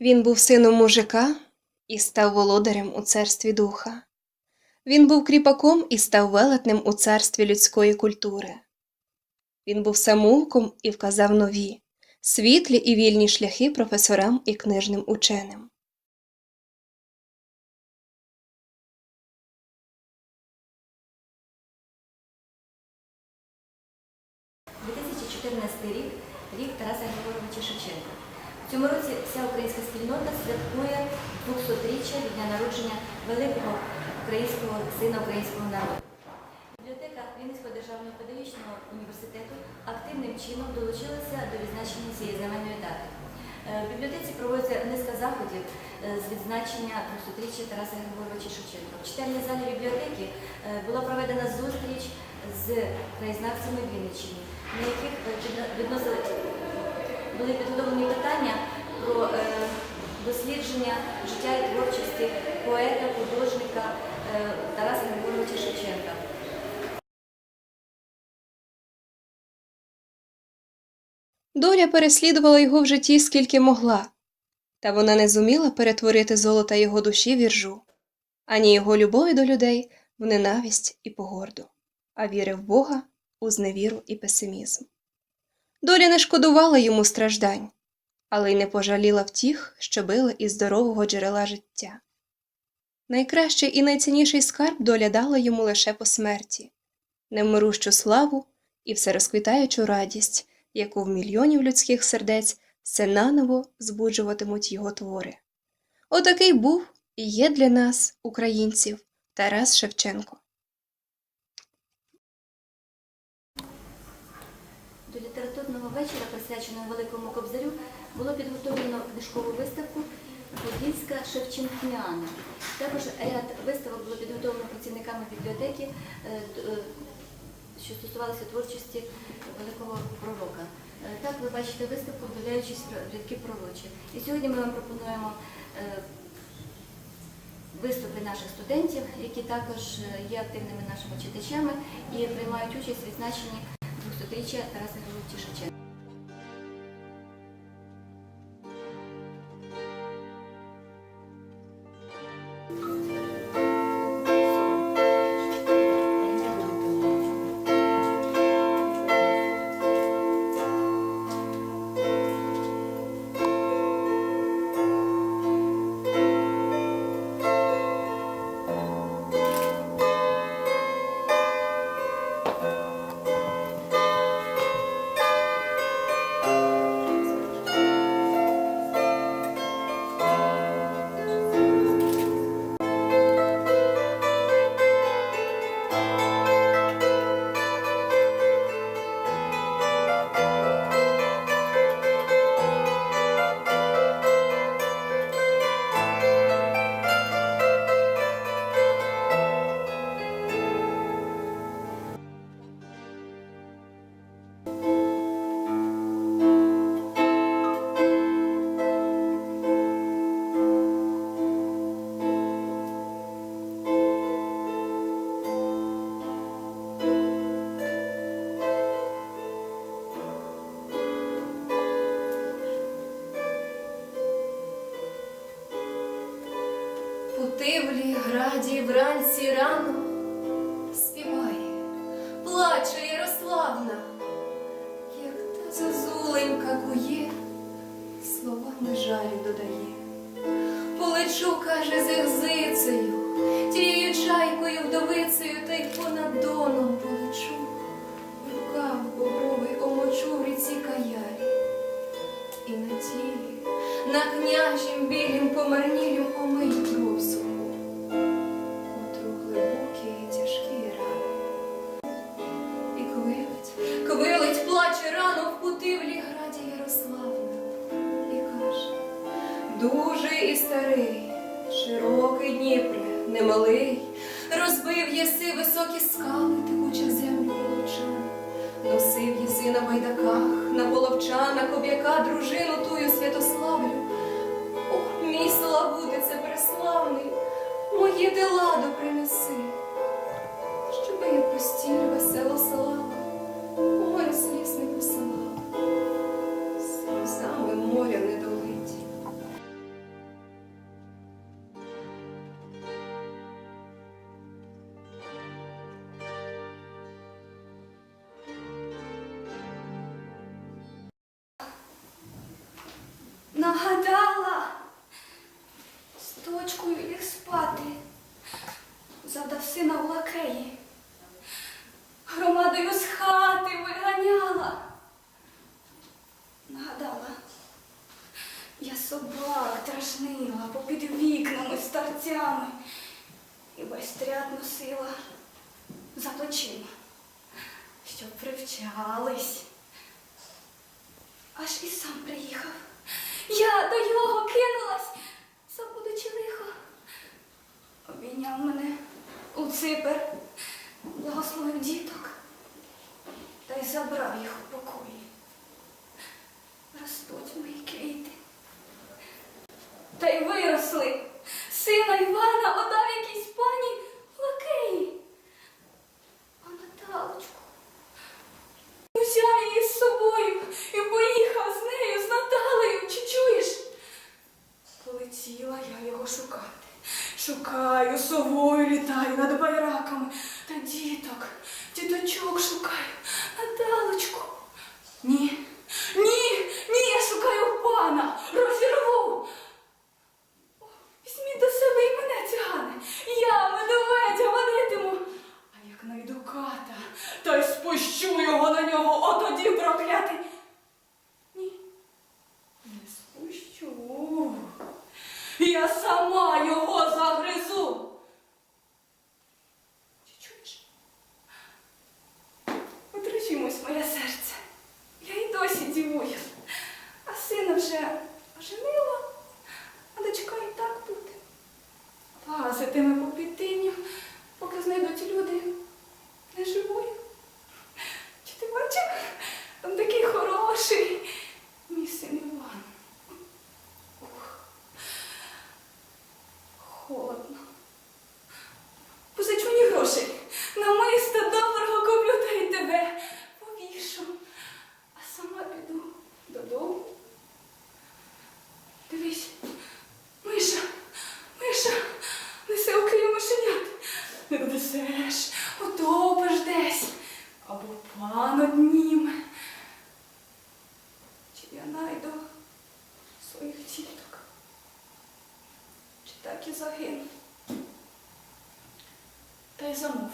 Він був сином мужика і став володарем у царстві духа. Він був кріпаком і став велетнем у царстві людської культури. Він був самоуком і вказав нові, світлі і вільні шляхи професорам і книжним ученим. – 2014 рік рік Тараса Григоровича Шевченка. В цьому році вся українська спільнота святкує 200-річчя від дня народження великого українського сина українського народу. Бібліотека Вінницького державного педагогічного університету активним чином долучилася до відзначення цієї знаменної дати. Е, В бібліотеці проводиться низка заходів е, з відзначення 200-річчя Тараса Григоровича Шевченка. В читальній залі бібліотеки е, була проведена зустріч з краєзнавцями Вінниччини, на яких відносили були підготовлені питання про е, дослідження життя і творчості поета, художника е, Тараса Григоровича Шевченка. Доля переслідувала його в житті скільки могла, та вона не зуміла перетворити золота його душі в іржу, ані його любові до людей в ненависть і погорду, а віри в Бога у зневіру і песимізм. Доля не шкодувала йому страждань, але й не пожаліла втіх, що били із здорового джерела життя. Найкращий і найцінніший скарб доля дала йому лише по смерті, невмирущу славу і всерозквітаючу радість, яку в мільйонів людських сердець все наново збуджуватимуть його твори. Отакий був і є для нас, українців, Тарас Шевченко. До літературного вечора, присвяченого Великому Кобзарю, було підготовлено книжкову виставку Подільська Шевченкіана. Також ряд виставок було підготовлено працівниками бібліотеки, е, е, що стосувалося творчості великого пророка. Е, Так ви бачите виставку, вдивляючись в рядки пророчі. І сьогодні ми вам пропонуємо виступи наших студентів, які також є активними нашими читачами і приймають участь в відзначенні 200-річчя Тараса Григоровича Шевченка. Полечу, каже, з ехзицею, тією чайкою вдовицею, та й понад доном полечу, в руках бобровий омочу в ріці каярі. І на тілі, на княжім білім помарнілім омий широкий Дніпре, немалий, розбив єси високі скали, текуча землю волочан. Носив єси на байдаках, на половчанах, об'яка дружину тую Святославлю. О, мій славутице преславний, моє ти ладу принеси, щоби я постіль весело слава, у море сліз не сльозами моря не долить. Нагадала з дочкою їх спати. Завдав сина в лакеї. Громадою з хати виганяла. Нагадала, я собак дражнила попід вікнами старцями і байстрят носила за плечима, щоб привчались. Аж і сам приїхав. Я до його кинулась, забудучи лихо. Обійняв мене у ципер, благословив діток та й забрав їх у покої. Ростуть мої квіти. Та й виросли. Сина Івана отдав якійсь пані в лакеї. А Наталочку Взяв її з собою і поїхав з нею, з Наталею. Чи чуєш? Полетіла я його шукати. Шукаю, совою літаю над байраками. Та діток, діточок шукаю, Наталочку. Ні, ні, ні, я шукаю пана, розірву. О, Візьміть до себе і мене, цигане. Я медведя водитиму. А як найду ката, та й спущу його на нього, отоді проклятий. Ні, не спущу. Я сама його загризу. Чи чуєш? Одружімось, моє серце. Я й досі дівую. А сина вже оженила, а дочка і так буде. Лазитиме по підтиню, поки знайдуть люди Не утопиш десь, або пан однім. Чи я найду своїх діток? Чи так і загину? Та й замовкла.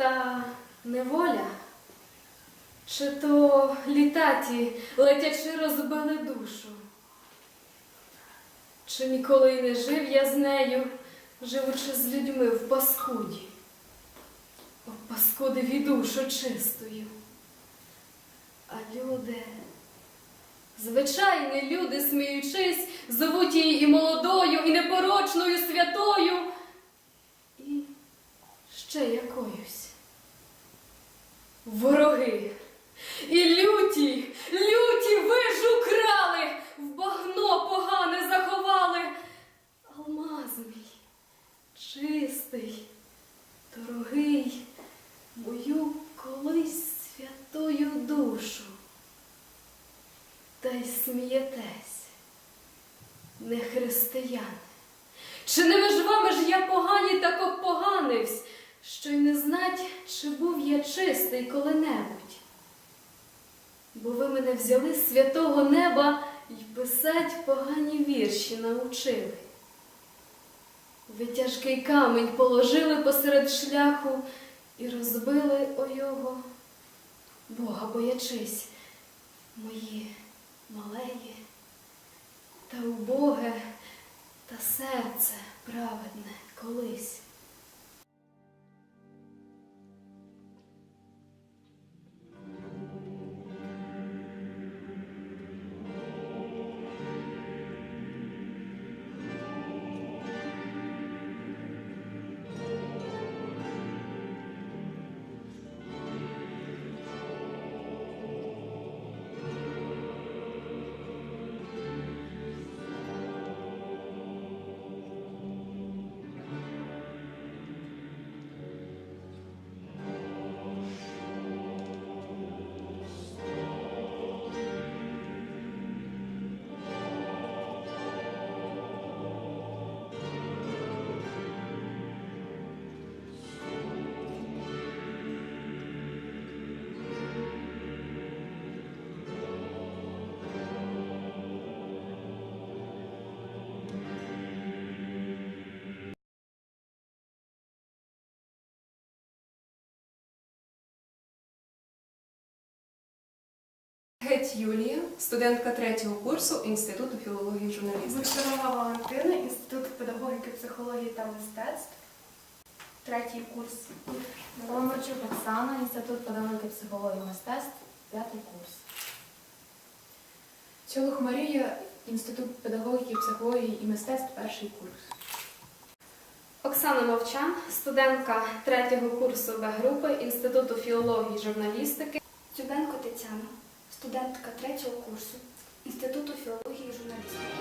Та неволя, чи то літаті, летячи, розбили душу. Чи ніколи не жив я з нею, живучи з людьми в паскуді, О, паскудиві душу чистою. А люди, звичайні люди, сміючись, зовуть її і молодою, і непорочною святою, і ще якоюсь. Вороги. І люті, люті вижу крали, в багно погане заховали. Алмаз мій, чистий, дорогий, мою колись святою душу. Та й смієтесь, не християни. Чи не між вами ж я погані так поганивсь, що й не знать, чи був я чистий коли-небудь? Бо ви мене взяли з святого неба й писать погані вірші научили. Ви тяжкий камінь положили посеред шляху і розбили о його, Бога боячись, мої малеї та убоге та серце праведне колись. Геть Юлія, студентка третього курсу Інституту філології і журналістики. Бочарова Валентина, Інститут педагогіки, психології та мистецтв. Третій курс. Соломарчук Оксана, Інститут педагогіки психології мистецтв, п'ятий курс. Цьолух Марія, Інститут педагогіки, психології і мистецтв, перший курс. Оксана Мовчан, студентка третього курсу Б групи Інституту філології і журналістики. Дзюбенко Тетяна, студентка третього курсу Інституту філології і журналістики.